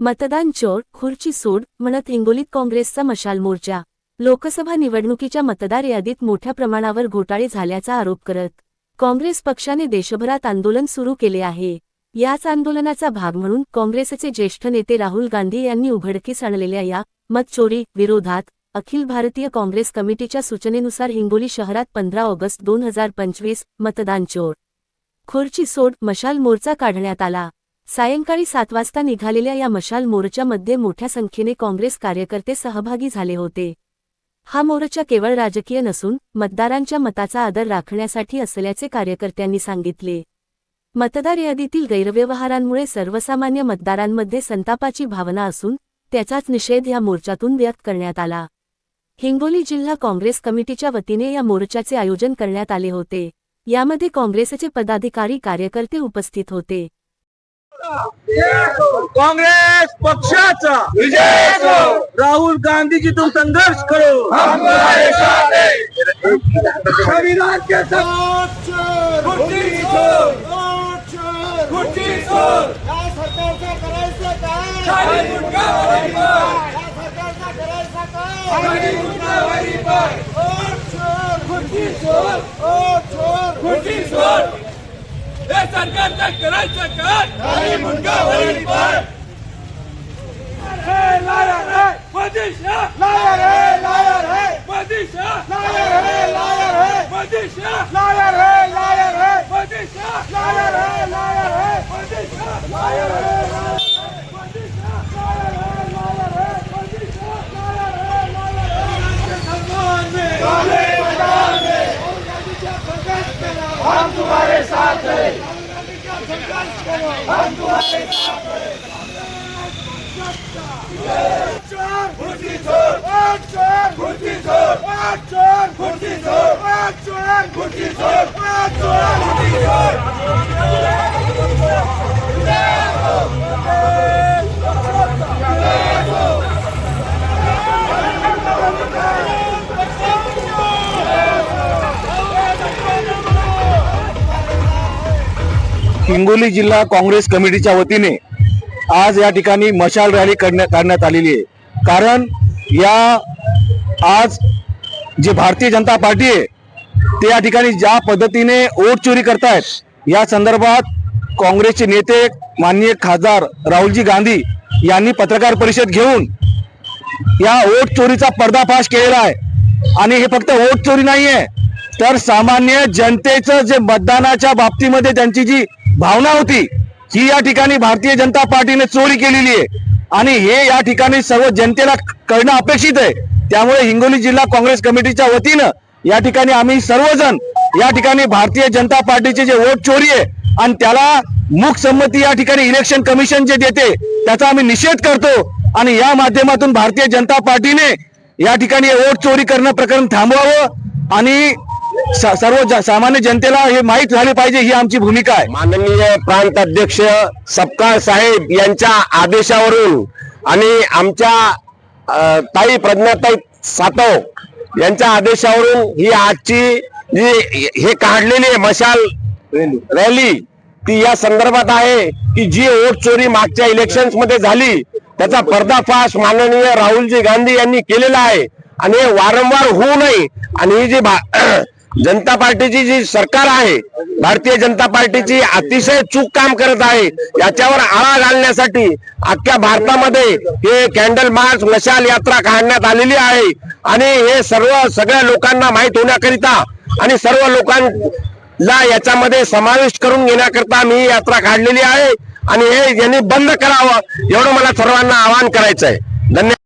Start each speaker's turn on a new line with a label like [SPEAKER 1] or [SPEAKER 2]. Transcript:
[SPEAKER 1] मतदान चोर खुर्ची सोड म्हणत हिंगोलीत काँग्रेसचा मशाल मोर्चा. लोकसभा निवडणुकीच्या मतदार यादीत मोठ्या प्रमाणावर घोटाळे झाल्याचा आरोप करत काँग्रेस पक्षाने देशभरात आंदोलन सुरू केले आहे. याच आंदोलनाचा भाग म्हणून काँग्रेसचे ज्येष्ठ नेते राहुल गांधी यांनी उघडकीस आणलेल्या या मतचोरी विरोधात अखिल भारतीय काँग्रेस कमिटीच्या सूचनेनुसार हिंगोली शहरात पंधरा ऑगस्ट दोन हजार पंचवीस मतदान चोर खुर्ची सोड मशाल मोर्चा काढण्यात आला. सायंकाळी सात वाजता निघालेल्या या मशाल मोर्चामध्ये मोठ्या संख्येने काँग्रेस कार्यकर्ते सहभागी झाले होते. हा मोर्चा केवळ राजकीय नसून मतदारांच्या मताचा आदर राखण्यासाठी असल्याचे कार्यकर्त्यांनी सांगितले. मतदार यादीतील गैरव्यवहारांमुळे सर्वसामान्य मतदारांमध्ये संतापाची भावना असून त्याचाच निषेध या मोर्चातून व्यक्त करण्यात आला. हिंगोली जिल्हा काँग्रेस कमिटीच्या वतीने या मोर्चाचे आयोजन करण्यात आले होते. यामध्ये काँग्रेसचे पदाधिकारी कार्यकर्ते उपस्थित होते.
[SPEAKER 2] काँग्रेस पक्षाचा
[SPEAKER 3] विजय असो.
[SPEAKER 2] राहुल गांधी जी तुम संघर्ष करो
[SPEAKER 3] हम तुम्हारे साथ हैं
[SPEAKER 2] संविधान के साथ
[SPEAKER 3] खुर्ची छोड़ खुर्ची छोड़
[SPEAKER 4] काय सरकारचं करायचं
[SPEAKER 3] हे सरकारचं करायचं काय हे लायर है मोदी शाह.
[SPEAKER 4] लायर है लायर है
[SPEAKER 3] मोदी शाह.
[SPEAKER 4] लायर है लायर है
[SPEAKER 3] मोदी शाह.
[SPEAKER 4] लायर है लायर है
[SPEAKER 3] मोदी शाह
[SPEAKER 4] लायर है लायर है
[SPEAKER 3] मोदी शाह
[SPEAKER 4] लायर है लायर है
[SPEAKER 3] सम्मान में
[SPEAKER 4] काले मैदान में राहुल गांधी का संघर्ष करो हम तुम्हारे साथ हैं। राहुल गांधी का संघर्ष करो हम तुम्हारे साथ हैं। चोर
[SPEAKER 3] खुर्ची छोड़
[SPEAKER 4] ओट चोर
[SPEAKER 3] खुर्ची छोड़
[SPEAKER 4] ओट चोर
[SPEAKER 3] खुर्ची छोड़
[SPEAKER 4] ओट चोर
[SPEAKER 3] खुर्ची छोड़
[SPEAKER 4] ओट चोर
[SPEAKER 3] खुर्ची छोड़
[SPEAKER 2] हिंगोली जिल्हा काँग्रेस कमिटीच्या वतीने आज या ठिकाणी मशाल रॅली करण्यात काढण्यात आलेली आहे. कारण या आज जे भारतीय जनता पार्टी आहे ते या ठिकाणी ज्या पद्धतीने वोट चोरी करतायत या संदर्भात काँग्रेसचे नेते माननीय खासदार राहुलजी गांधी यांनी पत्रकार परिषद घेऊन या वोट चोरीचा पर्दाफाश केलेला आहे. आणि हे फक्त वोट चोरी नाहीये तर सामान्य जनतेचं जे मतदानाच्या बाबतीमध्ये त्यांची जी भावना होती ही या ठिकाणी भारतीय जनता पार्टीने चोरी केलेली आहे. आणि हे या ठिकाणी सर्व जनतेला कळणं अपेक्षित आहे. त्यामुळे हिंगोली जिल्हा काँग्रेस कमिटीच्या वतीनं या ठिकाणी आम्ही सर्वजण या ठिकाणी भारतीय जनता पार्टीचे जे वोट चोरी आहे आणि त्याला मूक संमती या ठिकाणी इलेक्शन कमिशन जे देते त्याचा आम्ही निषेध करतो. आणि या माध्यमातून भारतीय जनता पार्टीने या ठिकाणी वोट चोरी करणं प्रकरण थांबवावं. आणि सर्व सामान्य जनतेला हे माहीत झाले पाहिजे ही आमची भूमिका आहे.
[SPEAKER 5] माननीय प्रांत अध्यक्ष सपकाळ साहेब यांच्या आदेशावरून आणि आमच्या ताई प्रज्ञाताई सातव यांच्या आदेशावरून ही आजची जी हे काढलेली मशाल रॅली ती या संदर्भात आहे की जी वोट चोरी मागच्या इलेक्शनमध्ये झाली त्याचा पर्दाफाश माननीय राहुलजी गांधी यांनी केलेला आहे. आणि हे वारंवार होऊ नये. आणि ही जी जनता पार्टीची जी सरकार आहे भारतीय जनता पार्टीची अतिशय चूक काम करत आहे. याच्यावर आळा घालण्यासाठी अख्ख्या भारतामध्ये हे कॅन्डल मार्च मशाल यात्रा काढण्यात आलेली आहे. आणि हे सर्व सगळ्या लोकांना माहीत होण्याकरिता आणि सर्व लोकांना याच्यामध्ये समाविष्ट करून घेण्याकरता मी यात्रा काढलेली आहे. आणि हे यांनी बंद करावं एवढं मला सर्वांना आवाहन करायचं आहे धन्यवाद.